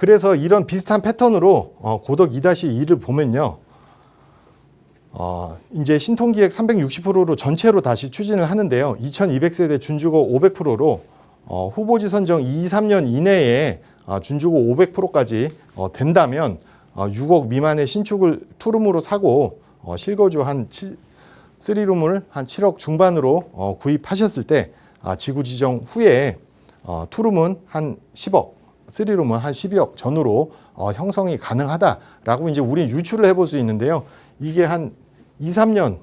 그래서 이런 비슷한 패턴으로 어, 고덕 2-2를 보면요. 어, 이제 신통기획 360%로 전체로 다시 추진을 하는데요. 2200세대 준주거 500%로 어, 후보지 선정 2, 3년 이내에 어, 준주거 500%까지 어, 된다면 어, 6억 미만의 신축을 투룸으로 사고 어, 실거주 한 7, 3룸을 한 7억 중반으로 어, 구입하셨을 때 아, 지구 지정 후에 어, 투룸은 한 10억, 3룸은 한 12억 전후로 어, 형성이 가능하다라고 이제 우리 유추를 해볼 수 있는데요. 이게 한 2, 3년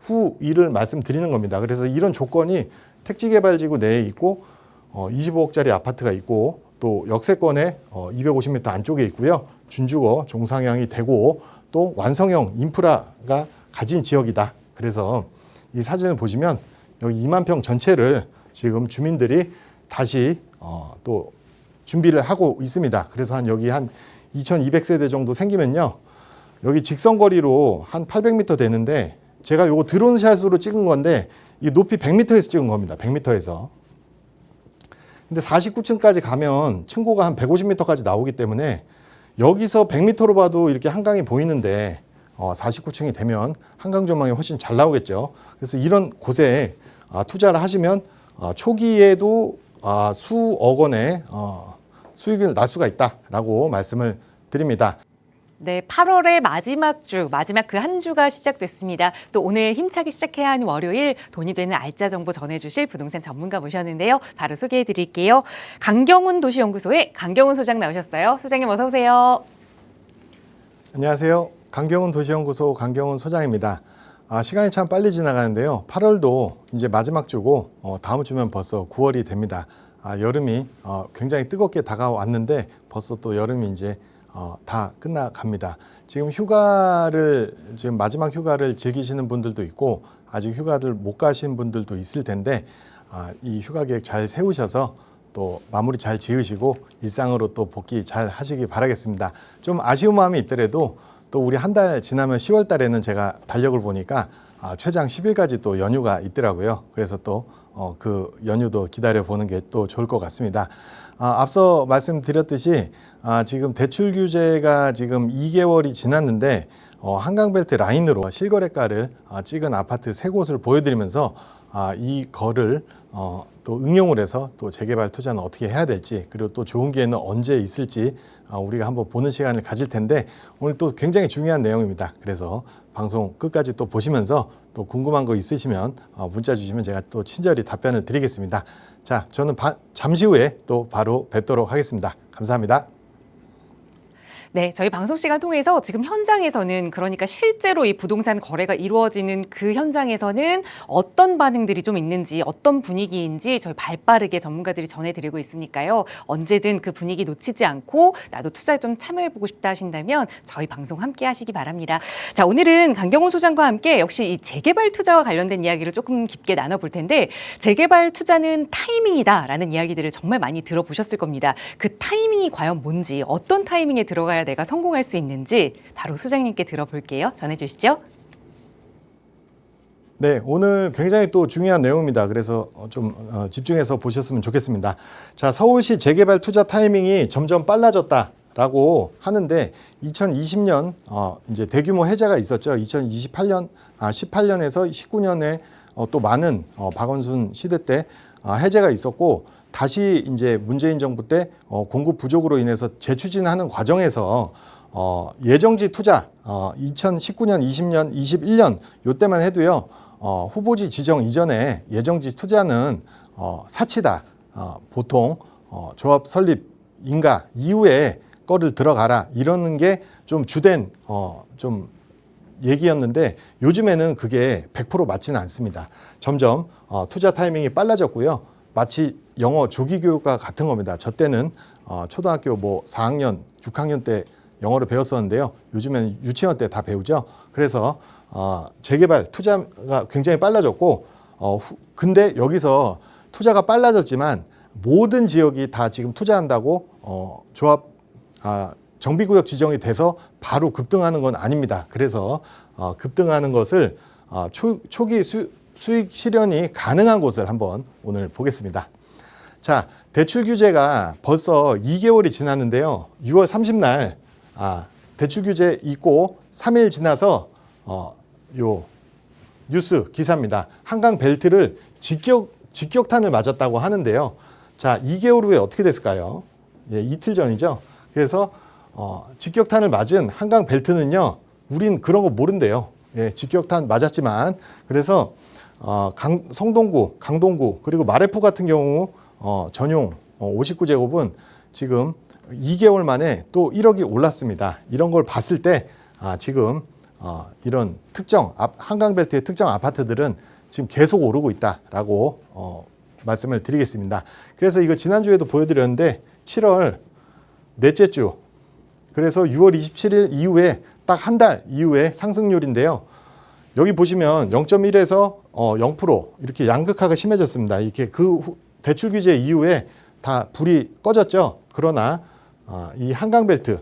후 일을 말씀드리는 겁니다. 그래서 이런 조건이 택지개발지구 내에 있고 어, 25억짜리 아파트가 있고 또 역세권에 어, 250m 안쪽에 있고요. 준주거 종상향이 되고 또 완성형 인프라가 가진 지역이다. 그래서 이 사진을 보시면 여기 2만 평 전체를 지금 주민들이 다시 어, 또 준비를 하고 있습니다. 그래서 한 여기 한 2,200세대 정도 생기면요. 여기 직선거리로 한 800m 되는데 제가 요거 드론샷으로 찍은 건데 이 높이 100m에서 찍은 겁니다. 100m에서. 근데 49층까지 가면 층고가 한 150m까지 나오기 때문에 여기서 100m로 봐도 이렇게 한강이 보이는데 어, 49층이 되면 한강 전망이 훨씬 잘 나오겠죠. 그래서 이런 곳에 아, 투자를 하시면 아, 초기에도 아, 수억 원의 어, 수익을 날 수가 있다라고 말씀을 드립니다. 네, 8월의 마지막 주, 마지막 그 한 주가 시작됐습니다. 또 오늘 힘차게 시작해야 하는 월요일 돈이 되는 알짜 정보 전해주실 부동산 전문가 모셨는데요. 바로 소개해 드릴게요. 강경훈 도시연구소의 강경훈 소장 나오셨어요. 소장님 어서 오세요. 안녕하세요. 강경훈 도시연구소 강경훈 소장입니다. 아, 시간이 참 빨리 지나가는데요. 8월도 이제 마지막 주고 어, 다음 주면 벌써 9월이 됩니다. 아, 여름이 어, 굉장히 뜨겁게 다가왔는데 벌써 또 여름이 이제 어, 다 끝나갑니다. 지금 휴가를 지금 마지막 휴가를 즐기시는 분들도 있고 아직 휴가를 못 가신 분들도 있을 텐데 아, 이 휴가 계획 잘 세우셔서 또 마무리 잘 지으시고 일상으로 또 복귀 잘 하시기 바라겠습니다. 좀 아쉬운 마음이 있더라도 또 우리 한 달 지나면 10월 달에는 제가 달력을 보니까 아, 최장 10일까지 또 연휴가 있더라고요. 그래서 또 어, 그 연휴도 기다려 보는 게 또 좋을 것 같습니다. 아, 앞서 말씀드렸듯이 아, 지금 대출 규제가 지금 2개월이 지났는데 어, 한강벨트 라인으로 실거래가를 아, 찍은 아파트 세 곳을 보여드리면서 아, 이 거를 어, 또 응용을 해서 또 재개발 투자는 어떻게 해야 될지 그리고 또 좋은 기회는 언제 있을지 아, 우리가 한번 보는 시간을 가질 텐데 오늘 또 굉장히 중요한 내용입니다. 그래서 방송 끝까지 또 보시면서 또 궁금한 거 있으시면 어, 문자 주시면 제가 또 친절히 답변을 드리겠습니다. 자, 저는 바- 잠시 후에 또 바로 뵙도록 하겠습니다. 감사합니다. 네, 저희 방송 시간 통해서 지금 현장에서는 그러니까 실제로 이 부동산 거래가 이루어지는 그 현장에서는 어떤 반응들이 좀 있는지 어떤 분위기인지 저희 발빠르게 전문가들이 전해드리고 있으니까요. 언제든 그 분위기 놓치지 않고 나도 투자에 좀 참여해보고 싶다 하신다면 저희 방송 함께 하시기 바랍니다. 자, 오늘은 강경훈 소장과 함께 역시 이 재개발 투자와 관련된 이야기를 조금 깊게 나눠볼 텐데 재개발 투자는 타이밍이다라는 이야기들을 정말 많이 들어보셨을 겁니다. 그 타이밍이 과연 뭔지 어떤 타이밍에 들어가야 내가 성공할 수 있는지 바로 소장님께 들어볼게요. 전해주시죠. 네, 오늘 굉장히 또 중요한 내용입니다. 그래서 어, 좀 어, 집중해서 보셨으면 좋겠습니다. 자, 서울시 재개발 투자 타이밍이 점점 빨라졌다 라고 하는데 2020년 어, 이제 대규모 해제가 있었죠. 2028년 아 18년에서 19년에 어, 또 많은 어, 박원순 시대 때 아, 해제가 있었고 다시 이제 문재인 정부 때 어, 공급 부족으로 인해서 재추진하는 과정에서 어, 예정지 투자 어, 2019년, 20년, 21년 요때만 해도요. 어, 후보지 지정 이전에 예정지 투자는 어, 사치다. 어, 보통 어, 조합 설립 인가 이후에 거를 들어가라 이러는 게 좀 주된 어, 좀 얘기였는데 요즘에는 그게 100% 맞지는 않습니다. 점점 어, 투자 타이밍이 빨라졌고요. 마치 영어 조기 교육과 같은 겁니다. 저 때는 어, 초등학교 뭐 4학년, 6학년 때 영어를 배웠었는데요. 요즘에는 유치원 때 다 배우죠. 그래서 어, 재개발 투자가 굉장히 빨라졌고 어, 후, 근데 여기서 투자가 빨라졌지만 모든 지역이 다 지금 투자한다고 어, 조합 아, 정비구역 지정이 돼서 바로 급등하는 건 아닙니다. 그래서 어, 급등하는 것을 어, 초, 초기 수, 수익 실현이 가능한 곳을 한번 오늘 보겠습니다. 자, 대출 규제가 벌써 2개월이 지났는데요. 6월 30날 아, 대출 규제 있고 3일 지나서 어, 요 뉴스 기사입니다. 한강 벨트를 직격 직격탄을 맞았다고 하는데요. 자, 2개월 후에 어떻게 됐을까요? 예, 이틀 전이죠. 그래서 어, 직격탄을 맞은 한강 벨트는요. 우린 그런 거 모른대요. 예, 직격탄 맞았지만 그래서 어, 강, 성동구, 강동구 그리고 마레프 같은 경우 어, 전용 어, 59제곱은 지금 2개월 만에 또 1억이 올랐습니다. 이런 걸 봤을 때 아, 지금 어, 이런 특정 앞- 한강벨트의 특정 아파트들은 지금 계속 오르고 있다라고 어, 말씀을 드리겠습니다. 그래서 이거 지난주에도 보여드렸는데 7월 넷째 주 그래서 6월 27일 이후에 딱 한 달 이후에 상승률인데요. 여기 보시면 0.1에서 어, 0% 이렇게 양극화가 심해졌습니다. 이렇게 그 후- 대출 규제 이후에 다 불이 꺼졌죠. 그러나 어, 이 한강벨트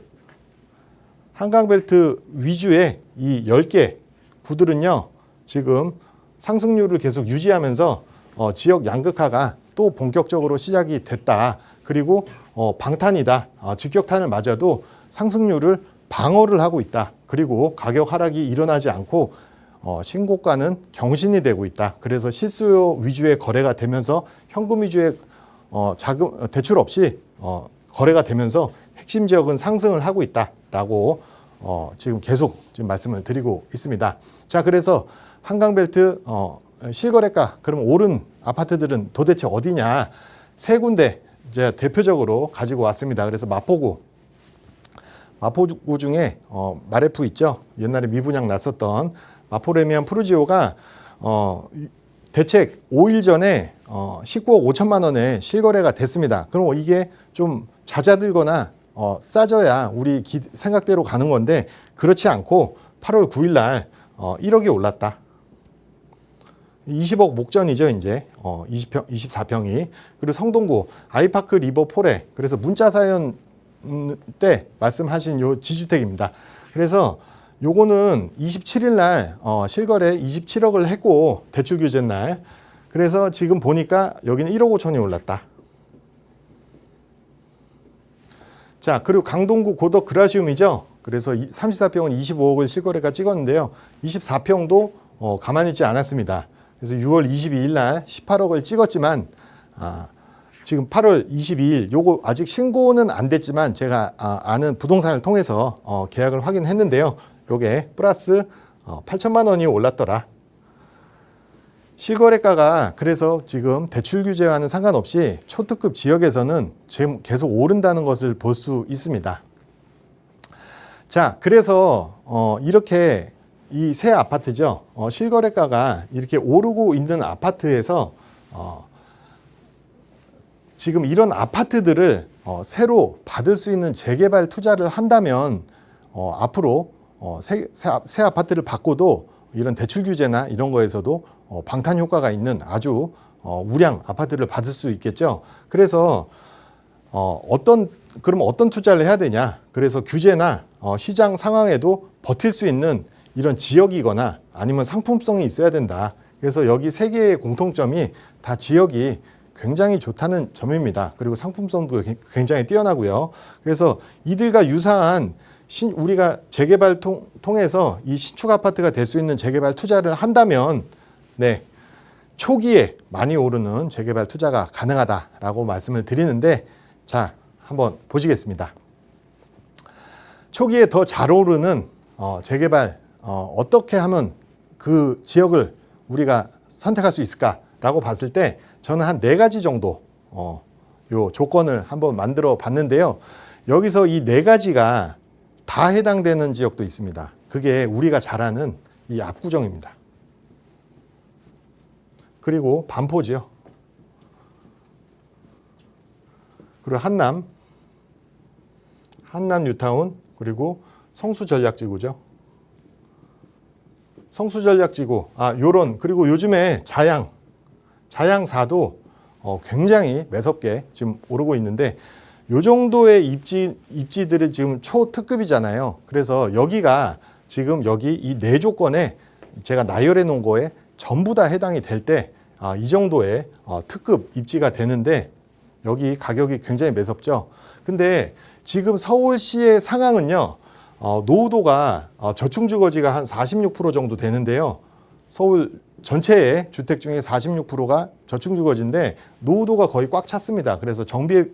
한강벨트 위주의 이 10개 구들은요. 지금 상승률을 계속 유지하면서 어, 지역 양극화가 또 본격적으로 시작이 됐다. 그리고 어, 방탄이다. 어, 직격탄을 맞아도 상승률을 방어를 하고 있다. 그리고 가격 하락이 일어나지 않고 어, 신고가는 경신이 되고 있다. 그래서 실수요 위주의 거래가 되면서 현금 위주의 어, 자금 어, 대출 없이 어, 거래가 되면서 핵심 지역은 상승을 하고 있다라고 어, 지금 계속 지금 말씀을 드리고 있습니다. 자, 그래서 한강벨트 어, 실거래가 그럼 오른 아파트들은 도대체 어디냐? 세 군데 이제 대표적으로 가지고 왔습니다. 그래서 마포구 마포구 중에 어, 마레프 있죠. 옛날에 미분양 났었던 마포레미안 푸르지오가 어, 대책 5일 전에 어, 19억 5천만 원에 실거래가 됐습니다. 그럼 이게 좀 잦아들거나 어, 싸져야 우리 기- 생각대로 가는 건데 그렇지 않고 8월 9일 날 어, 1억이 올랐다. 20억 목전이죠, 이제. 어, 20평, 24평이. 그리고 성동구 아이파크 리버 포레. 그래서 문자 사연 음, 때 말씀하신 요 지주택입니다. 그래서 요거는 27일 날 어, 실거래 27억을 했고 대출 규제 날. 그래서 지금 보니까 여기는 1억 5천이 올랐다. 자, 그리고 강동구 고덕 그라시움이죠. 그래서 34평은 25억을 실거래가 찍었는데요. 24평도 어, 가만히 있지 않았습니다. 그래서 6월 22일 날 18억을 찍었지만 아, 지금 8월 22일 요거 아직 신고는 안 됐지만 제가 아, 아는 부동산을 통해서 어, 계약을 확인했는데요. 요게 플러스 어, 8천만 원이 올랐더라. 실거래가가 그래서 지금 대출 규제와는 상관없이 초특급 지역에서는 계속 오른다는 것을 볼 수 있습니다. 자, 그래서 어, 이렇게 이 새 아파트죠. 어, 실거래가가 이렇게 오르고 있는 아파트에서 어, 지금 이런 아파트들을 어, 새로 받을 수 있는 재개발 투자를 한다면 어, 앞으로 어, 새, 새, 아- 새 아파트를 받고도 이런 대출 규제나 이런 거에서도 어, 방탄 효과가 있는 아주 어, 우량 아파트를 받을 수 있겠죠. 그래서 어, 어떤 그러면 어떤 투자를 해야 되냐? 그래서 규제나 어, 시장 상황에도 버틸 수 있는 이런 지역이거나 아니면 상품성이 있어야 된다. 그래서 여기 세 개의 공통점이 다 지역이 굉장히 좋다는 점입니다. 그리고 상품성도 굉장히 뛰어나고요. 그래서 이들과 유사한 신, 우리가 재개발 통, 통해서 이 신축 아파트가 될 수 있는 재개발 투자를 한다면 네. 초기에 많이 오르는 재개발 투자가 가능하다라고 말씀을 드리는데 자, 한번 보시겠습니다. 초기에 더 잘 오르는 어, 재개발 어, 어떻게 하면 그 지역을 우리가 선택할 수 있을까라고 봤을 때 저는 한 네 가지 정도 어, 요 조건을 한번 만들어 봤는데요. 여기서 이 네 가지가 다 해당되는 지역도 있습니다. 그게 우리가 잘 아는 이 압구정입니다. 그리고 반포지요. 그리고 한남, 한남 뉴타운, 그리고 성수 전략지구죠. 성수 전략지구, 아 요런 그리고 요즘에 자양, 자양사도 어, 굉장히 매섭게 지금 오르고 있는데 요 정도의 입지 입지들이 지금 초특급이잖아요. 그래서 여기가 지금 여기 이 네 조건에 제가 나열해 놓은 거에 전부 다 해당이 될때 아, 이 정도의 어, 특급 입지가 되는데 여기 가격이 굉장히 매섭죠. 근데 지금 서울시의 상황은요. 어, 노후도가 어, 저층주거지가 한 46% 정도 되는데요. 서울 전체의 주택 중에 46%가 저층주거지인데 노후도가 거의 꽉 찼습니다. 그래서 정비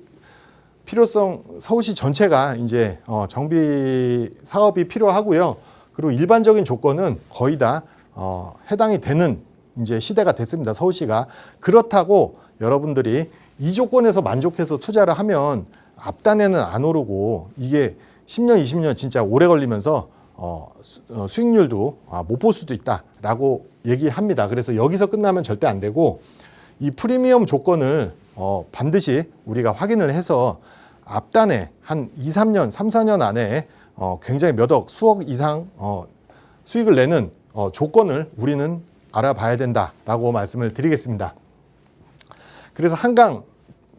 필요성 서울시 전체가 이제 어, 정비 사업이 필요하고요. 그리고 일반적인 조건은 거의 다 어, 해당이 되는 이제 시대가 됐습니다. 서울시가 그렇다고 여러분들이 이 조건에서 만족해서 투자를 하면 앞단에는 안 오르고 이게 10년, 20년 진짜 오래 걸리면서 어, 수, 어, 수익률도 아, 못 볼 수도 있다라고 얘기합니다. 그래서 여기서 끝나면 절대 안 되고 이 프리미엄 조건을 어, 반드시 우리가 확인을 해서 앞단에 한 2, 3년, 3, 4년 안에 어, 굉장히 몇 억, 수억 이상 어, 수익을 내는 어, 조건을 우리는 알아봐야 된다라고 말씀을 드리겠습니다. 그래서 한강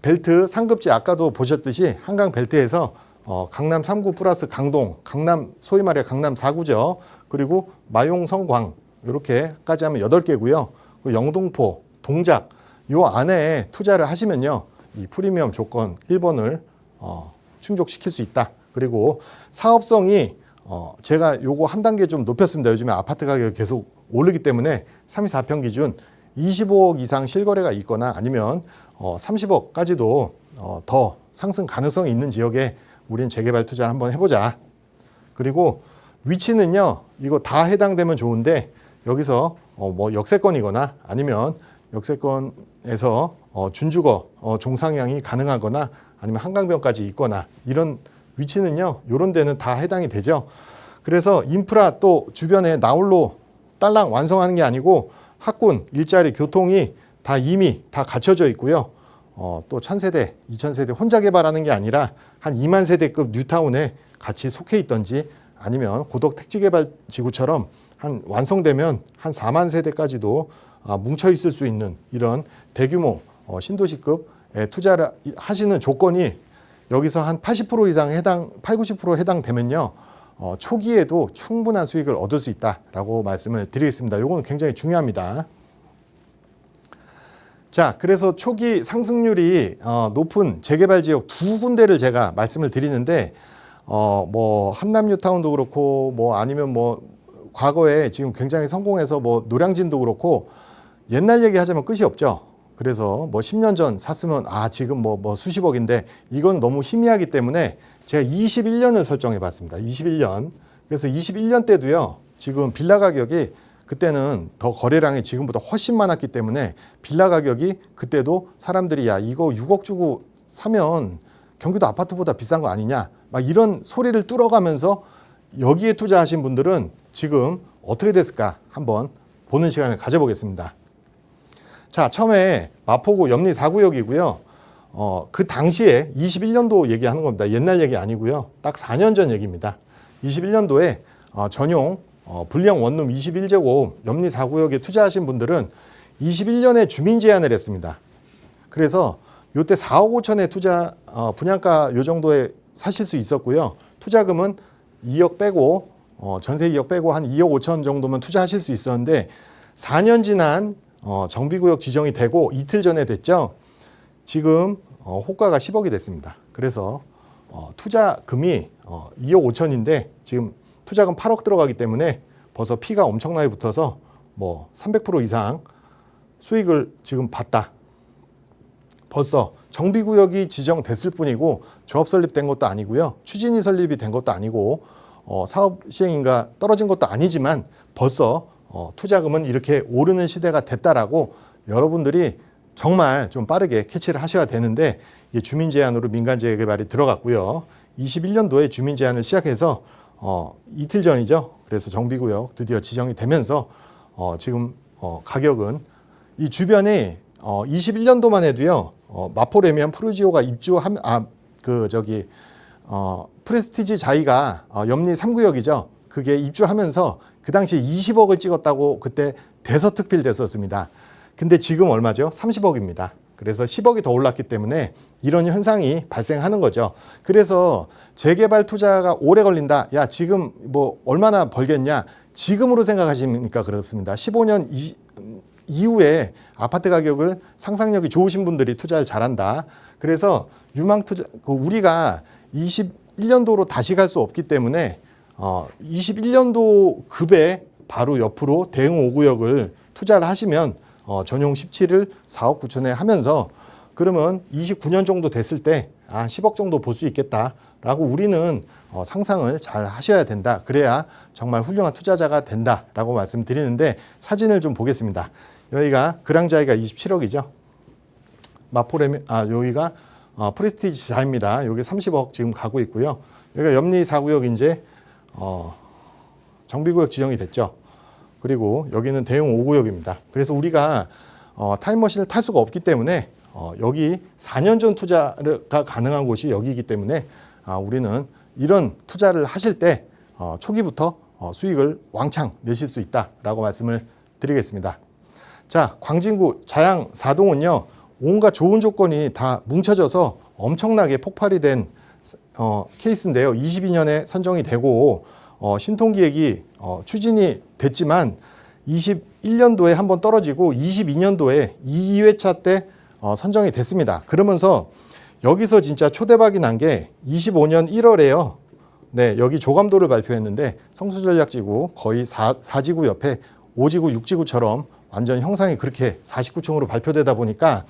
벨트 상급지 아까도 보셨듯이 한강 벨트에서 어, 강남 3구 플러스 강동, 강남 소위 말해 강남 4구죠. 그리고 마용 성광 이렇게까지 하면 8개고요. 영동포, 동작 요 안에 투자를 하시면요. 이 프리미엄 조건 1번을 어, 충족시킬 수 있다. 그리고 사업성이 어, 제가 요거 한 단계 좀 높였습니다. 요즘에 아파트 가격이 계속 오르기 때문에 34평 기준 25억 이상 실거래가 있거나 아니면 어, 30억까지도 어, 더 상승 가능성이 있는 지역에 우리는 재개발 투자를 한번 해보자. 그리고 위치는요, 이거 다 해당되면 좋은데 여기서 어, 뭐 역세권이거나 아니면 역세권에서 어, 준주거 어, 종상향이 가능하거나 아니면 한강변까지 있거나 이런 위치는요, 이런 데는 다 해당이 되죠. 그래서 인프라 또 주변에 나홀로 딸랑 완성하는 게 아니고 학군, 일자리, 교통이 다 이미 다 갖춰져 있고요. 어, 또 천세대, 이천세대 혼자 개발하는 게 아니라 한 2만 세대급 뉴타운에 같이 속해 있던지 아니면 고덕 택지개발 지구처럼 한 완성되면 한 4만 세대까지도 아, 뭉쳐 있을 수 있는 이런 대규모 어, 신도시급 투자를 하시는 조건이 여기서 한 80% 이상 해당, 8, 90% 해당되면요. 어, 초기에도 충분한 수익을 얻을 수 있다라고 말씀을 드리겠습니다. 이건 굉장히 중요합니다. 자, 그래서 초기 상승률이 어, 높은 재개발 지역 두 군데를 제가 말씀을 드리는데, 어, 뭐, 한남뉴타운도 그렇고, 뭐, 아니면 뭐, 과거에 지금 굉장히 성공해서 뭐, 노량진도 그렇고, 옛날 얘기 하자면 끝이 없죠. 그래서 뭐 10년 전 샀으면, 아, 지금 뭐, 뭐 수십억인데, 이건 너무 희미하기 때문에 제가 21년을 설정해 봤습니다. 21년. 그래서 21년 때도요, 지금 빌라 가격이 그때는 더 거래량이 지금보다 훨씬 많았기 때문에 빌라 가격이 그때도 사람들이 야 이거 6억 주고 사면 경기도 아파트보다 비싼 거 아니냐 막 이런 소리를 뚫어가면서 여기에 투자하신 분들은 지금 어떻게 됐을까 한번 보는 시간을 가져보겠습니다. 자 처음에 마포구 염리 4구역이고요. 어, 그 당시에 21년도 얘기하는 겁니다. 옛날 얘기 아니고요. 딱 4년 전 얘기입니다. 21년도에 어, 전용 어, 불량 원룸 21제곱 염리 4구역에 투자하신 분들은 21년에 주민 제한을 했습니다. 그래서 요때 4억 5천에 투자 어, 분양가 요 정도에 사실 수 있었고요. 투자금은 2억 빼고 어, 전세 2억 빼고 한 2억 5천 정도면 투자하실 수 있었는데 4년 지난 어, 정비구역 지정이 되고 이틀 전에 됐죠. 지금 어, 호가가 10억이 됐습니다. 그래서 어, 투자금이 어, 2억 5천인데 지금 투자금 8억 들어가기 때문에 벌써 피가 엄청나게 붙어서 뭐 300% 이상 수익을 지금 봤다. 벌써 정비구역이 지정됐을 뿐이고 조합 설립된 것도 아니고요. 추진이 설립이 된 것도 아니고 어, 사업 시행인가 떨어진 것도 아니지만 벌써 어, 투자금은 이렇게 오르는 시대가 됐다라고 여러분들이 정말 좀 빠르게 캐치를 하셔야 되는데 주민 제한으로 민간 재개발이 들어갔고요. 21년도에 주민 제한을 시작해서 어, 이틀 전이죠. 그래서 정비구역 드디어 지정이 되면서 어, 지금 어, 가격은 이 주변에 어, 21년도만 해도요. 어, 마포레미안 푸르지오가 입주함 아그 저기 어, 프레스티지 자이가 어, 염리 3구역이죠. 그게 입주하면서 그 당시에 20억을 찍었다고 그때 대서특필 됐었습니다. 근데 지금 얼마죠? 30억입니다. 그래서 10억이 더 올랐기 때문에 이런 현상이 발생하는 거죠. 그래서 재개발 투자가 오래 걸린다. 야, 지금 뭐 얼마나 벌겠냐? 지금으로 생각하시니까 그렇습니다. 15년, 이후에 아파트 가격을 상상력이 좋으신 분들이 투자를 잘한다. 그래서 유망 투자 그 우리가 21년도로 다시 갈 수 없기 때문에 어 21년도 급에 바로 옆으로 대응 5구역을 투자를 하시면 어 전용 17을 4억 9천에 하면서 그러면 29년 정도 됐을 때 아, 10억 정도 볼 수 있겠다라고 우리는 어, 상상을 잘 하셔야 된다. 그래야 정말 훌륭한 투자자가 된다라고 말씀드리는데 사진을 좀 보겠습니다. 여기가 그랑자이가 27억이죠. 마포레미 아 여기가 어, 프레스티지 자입니다. 여기 30억 지금 가고 있고요. 여기가 염리 4구역 이제 어, 정비구역 지정이 됐죠. 그리고 여기는 대형 5구역입니다. 그래서 우리가 어, 타임머신을 탈 수가 없기 때문에 어, 여기 4년 전 투자가 가능한 곳이 여기이기 때문에 아, 우리는 이런 투자를 하실 때 어, 초기부터 어, 수익을 왕창 내실 수 있다라고 말씀을 드리겠습니다. 자, 광진구 자양 4동은요, 온갖 좋은 조건이 다 뭉쳐져서 엄청나게 폭발이 된 어, 케이스인데요. 22년에 선정이 되고 어, 신통기획이 어, 추진이 됐지만 21년도에 한 번 떨어지고 22년도에 2회차 때 어, 선정이 됐습니다. 그러면서 여기서 진짜 초대박이 난 게 25년 1월에요. 네, 여기 조감도를 발표했는데 성수전략지구 거의 4, 4지구 옆에 5지구, 6지구처럼 완전 형상이 그렇게 49층으로 발표되다 보니까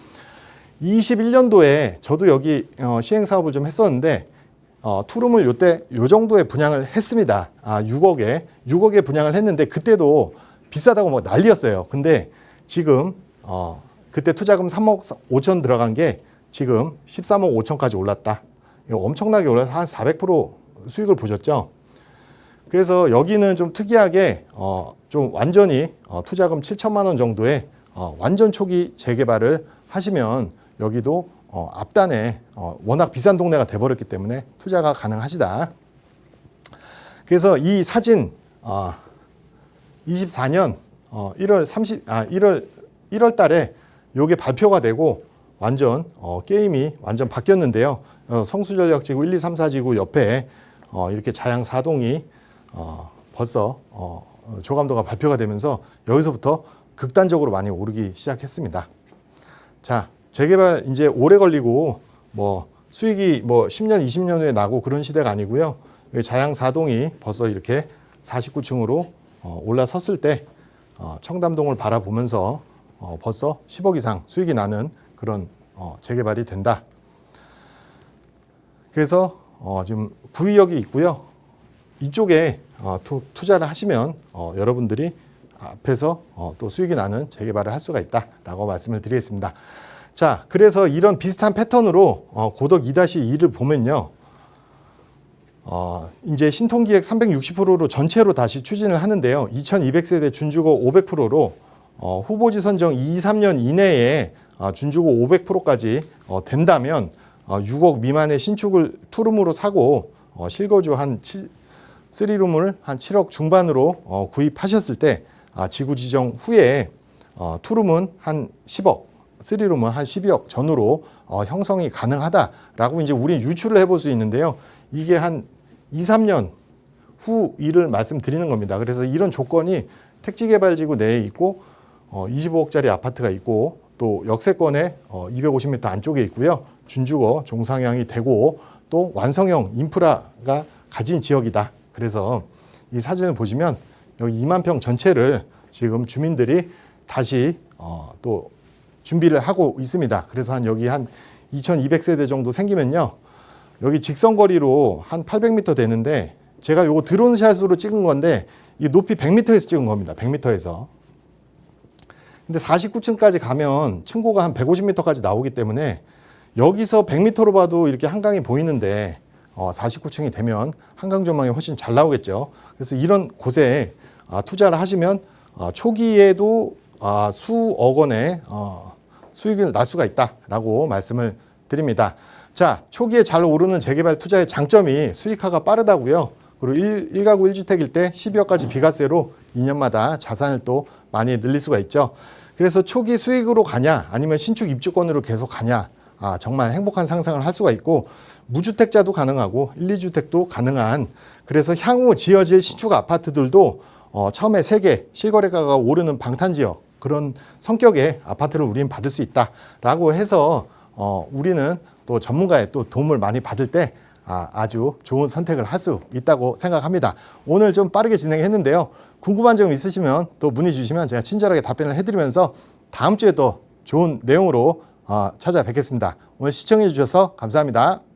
21년도에 저도 여기 어, 시행 사업을 좀 했었는데 어, 투룸을 요때 요 정도의 분양을 했습니다. 아, 6억에 6억에 분양을 했는데 그때도 비싸다고 뭐 난리였어요. 근데 지금 어, 그때 투자금 3억 5천 들어간 게 지금 13억 5천까지 올랐다. 엄청나게 올라서 한 400% 수익을 보셨죠. 그래서 여기는 좀 특이하게 어, 좀 완전히 어, 투자금 7천만 원 정도의 어, 완전 초기 재개발을 하시면 여기도 어, 앞단에 어, 워낙 비싼 동네가 돼버렸기 때문에 투자가 가능하시다. 그래서 이 사진 어, 24년 어, 1월 30, 아 1월 1월 달에 요게 발표가 되고 완전 어, 게임이 완전 바뀌었는데요. 어, 성수전략지구 1, 2, 3, 4지구 옆에 어, 이렇게 자양 4동이 어, 벌써 어, 조감도가 발표가 되면서 여기서부터 극단적으로 많이 오르기 시작했습니다. 자, 재개발 이제 오래 걸리고 뭐 수익이 뭐 10년, 20년 후에 나고 그런 시대가 아니고요. 여기 자양 4동이 벌써 이렇게 49층으로 어, 올라섰을 때 어, 청담동을 바라보면서 어, 벌써 10억 이상 수익이 나는 그런 어, 재개발이 된다. 그래서 어, 지금 구의역이 있고요. 이쪽에 어, 투, 투자를 하시면 어, 여러분들이 앞에서 어, 또 수익이 나는 재개발을 할 수가 있다라고 말씀을 드리겠습니다. 자, 그래서 이런 비슷한 패턴으로 어, 고덕 2-2를 보면요. 어, 이제 신통기획 360%로 전체로 다시 추진을 하는데요. 2200세대 준주거 500%로 어, 후보지 선정 2, 3년 이내에 어, 준주거 500%까지 어, 된다면 어, 6억 미만의 신축을 투룸으로 사고 어, 실거주 한 7, 3룸을 한 7억 중반으로 어, 구입하셨을 때 아, 지구 지정 후에 어, 투룸은 한 10억, 3룸은 한 12억 전후로 어, 형성이 가능하다라고 이제 우리는 유추를 해볼 수 있는데요. 이게 한 2, 3년 후 일을 말씀드리는 겁니다. 그래서 이런 조건이 택지개발지구 내에 있고 어, 25억짜리 아파트가 있고 또 역세권에 어, 250m 안쪽에 있고요. 준주거 종상향이 되고 또 완성형 인프라가 가진 지역이다. 그래서 이 사진을 보시면 여기 2만 평 전체를 지금 주민들이 다시 어, 또 준비를 하고 있습니다. 그래서 한 여기 한 2,200세대 정도 생기면요. 여기 직선거리로 한 800m 되는데 제가 요거 드론샷으로 찍은 건데 이 높이 100m에서 찍은 겁니다. 100m에서. 근데 49층까지 가면 층고가 한 150m까지 나오기 때문에 여기서 100m로 봐도 이렇게 한강이 보이는데 어, 49층이 되면 한강 전망이 훨씬 잘 나오겠죠. 그래서 이런 곳에 아, 투자를 하시면 아, 초기에도 아, 수억 원의 어, 수익을 날 수가 있다라고 말씀을 드립니다. 자, 초기에 잘 오르는 재개발 투자의 장점이 수익화가 빠르다고요. 그리고 일 1가구 1주택일 때 12억까지 비과세로 2년마다 자산을 또 많이 늘릴 수가 있죠. 그래서 초기 수익으로 가냐 아니면 신축 입주권으로 계속 가냐 아, 정말 행복한 상상을 할 수가 있고 무주택자도 가능하고 1, 2주택도 가능한 그래서 향후 지어질 신축 아파트들도 어, 처음에 세개 실거래가가 오르는 방탄 지역 그런 성격의 아파트를 우리는 받을 수 있다라고 해서 어, 우리는 또 전문가의 또 도움을 많이 받을 때 아, 아주 좋은 선택을 할 수 있다고 생각합니다. 오늘 좀 빠르게 진행했는데요. 궁금한 점 있으시면 또 문의 주시면 제가 친절하게 답변을 해드리면서 다음 주에 또 좋은 내용으로 어, 찾아뵙겠습니다. 오늘 시청해 주셔서 감사합니다.